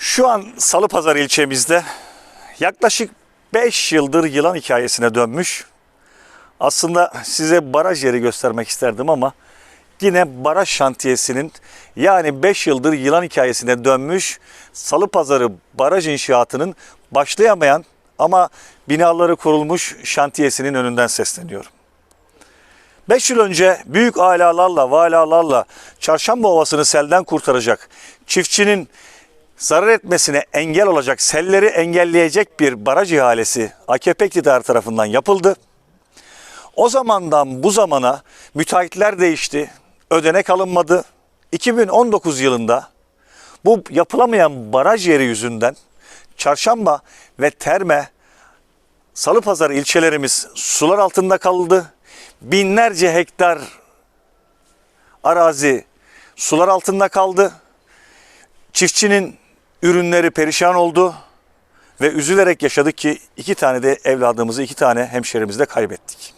Şu an Salıpazar ilçemizde yaklaşık 5 yıldır yılan hikayesine dönmüş. Aslında size baraj yeri göstermek isterdim ama yine baraj şantiyesinin yani 5 yıldır yılan hikayesine dönmüş Salıpazarı baraj inşaatının başlayamayan ama binaları kurulmuş şantiyesinin önünden sesleniyorum. 5 yıl önce büyük alalarla, valalarla Çarşamba Ovası'nı selden kurtaracak çiftçinin zarar etmesine engel olacak, selleri engelleyecek bir baraj ihalesi AKP iktidarı tarafından yapıldı. O zamandan bu zamana müteahhitler değişti, ödenek alınmadı. 2019 yılında bu yapılamayan baraj yeri yüzünden Çarşamba ve Terme Salıpazarı ilçelerimiz sular altında kaldı. Binlerce hektar arazi sular altında kaldı. Çiftçinin ürünleri perişan oldu ve üzülerek yaşadık ki iki tane de evladımızı, iki tane hemşerimizi de kaybettik.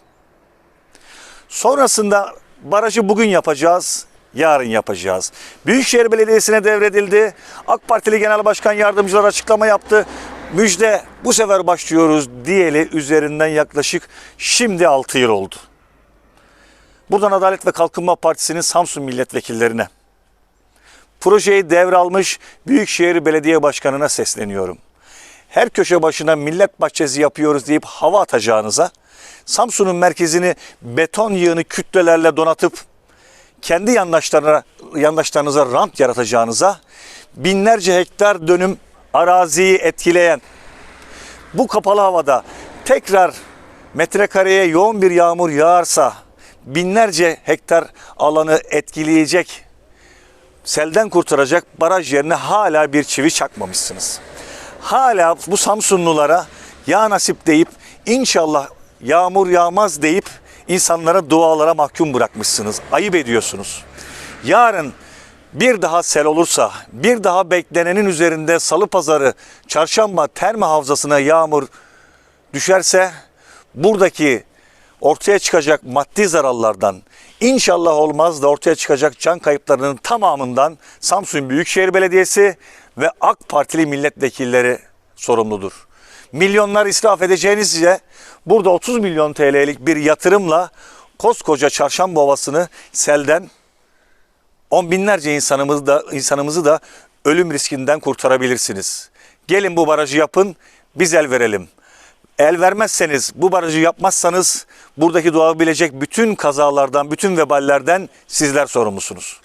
Sonrasında barajı bugün yapacağız, yarın yapacağız. Büyükşehir Belediyesi'ne devredildi. AK Partili Genel Başkan Yardımcılar açıklama yaptı. Müjde bu sefer başlıyoruz diyeli üzerinden yaklaşık şimdi 6 yıl oldu. Buradan Adalet ve Kalkınma Partisi'nin Samsun milletvekillerine, projeyi devralmış Büyükşehir Belediye Başkanı'na sesleniyorum. Her köşe başına millet bahçesi yapıyoruz deyip hava atacağınıza, Samsun'un merkezini beton yığını kütlelerle donatıp kendi yandaşlarına, yandaşlarınıza rant yaratacağınıza, binlerce hektar dönüm araziyi etkileyen bu kapalı havada tekrar metrekareye yoğun bir yağmur yağarsa binlerce hektar alanı etkileyecek, selden kurtaracak baraj yerine hala bir çivi çakmamışsınız. Hala bu Samsunlulara ya nasip deyip inşallah yağmur yağmaz deyip insanlara dualara mahkum bırakmışsınız. Ayıp ediyorsunuz. Yarın bir daha sel olursa, bir daha beklenenin üzerinde salı pazarı, çarşamba terme havzasına yağmur düşerse buradaki ortaya çıkacak maddi zararlardan inşallah olmaz da ortaya çıkacak can kayıplarının tamamından Samsun Büyükşehir Belediyesi ve AK Partili milletvekilleri sorumludur. Milyonlar israf edeceğinizce burada 30 milyon TL'lik bir yatırımla koskoca Çarşamba Ovası'nı selden on binlerce insanımızı da insanımızı da ölüm riskinden kurtarabilirsiniz. Gelin bu barajı yapın, biz el verelim. El vermezseniz, bu barajı yapmazsanız buradaki doğabilecek bütün kazalardan, bütün veballerden sizler sorumlusunuz.